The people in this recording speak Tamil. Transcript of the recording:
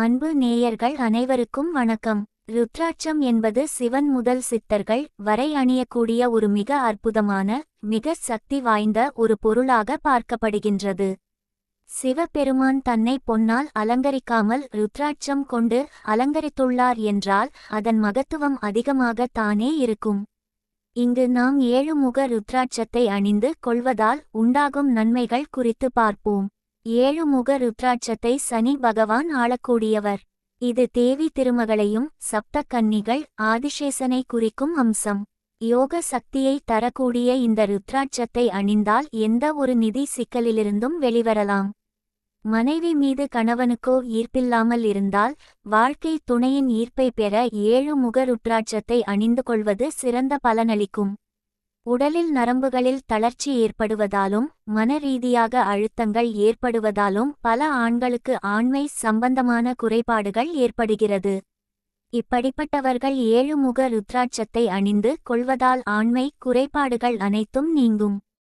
அன்பு நேயர்கள் அனைவருக்கும் வணக்கம். ருத்ராட்சம் என்பது சிவன் முதல் சித்தர்கள் வரை அணியக்கூடிய ஒரு மிக அற்புதமான மிக சக்தி வாய்ந்த ஒரு பொருளாக பார்க்கப்படுகின்றது. சிவபெருமான் தன்னை பொன்னால் அலங்கரிக்காமல் ருத்ராட்சம் கொண்டு அலங்கரித்துள்ளார் என்றால் அதன் மகத்துவம் அதிகமாக தானே இருக்கும். இங்கு நாம் ஏழு முக ருத்ராட்சத்தை அணிந்து கொள்வதால் உண்டாகும் நன்மைகள் குறித்து பார்ப்போம். ஏழுமுக ருத்ராட்சத்தை சனி பகவான் ஆளக்கூடியவர். இது தேவி திருமகளையும் சப்த கன்னிகள் ஆதிசேசனை குறிக்கும் அம்சம். யோக சக்தியை தரக்கூடிய இந்த ருத்ராட்சத்தை அணிந்தால் எந்த ஒரு நிதி சிக்கலிலிருந்தும் வெளிவரலாம். மனைவி மீது கணவனுக்கோ ஈர்ப்பில்லாமல் இருந்தால் வாழ்க்கை துணையின் ஈர்ப்பை பெற ஏழு முக ருத்ராட்சத்தை அணிந்து கொள்வது சிறந்த பலனளிக்கும். உடலில் நரம்புகளில் தளர்ச்சி ஏற்படுவதாலும் மன ரீதியாக அழுத்தங்கள் ஏற்படுவதாலும் பல ஆண்களுக்கு ஆண்மை சம்பந்தமான குறைபாடுகள் ஏற்படுகிறது. இப்படிப்பட்டவர்கள் ஏழுமுக ருத்ராட்சத்தை அணிந்து கொள்வதால் ஆண்மை குறைபாடுகள் அனைத்தும் நீங்கும்.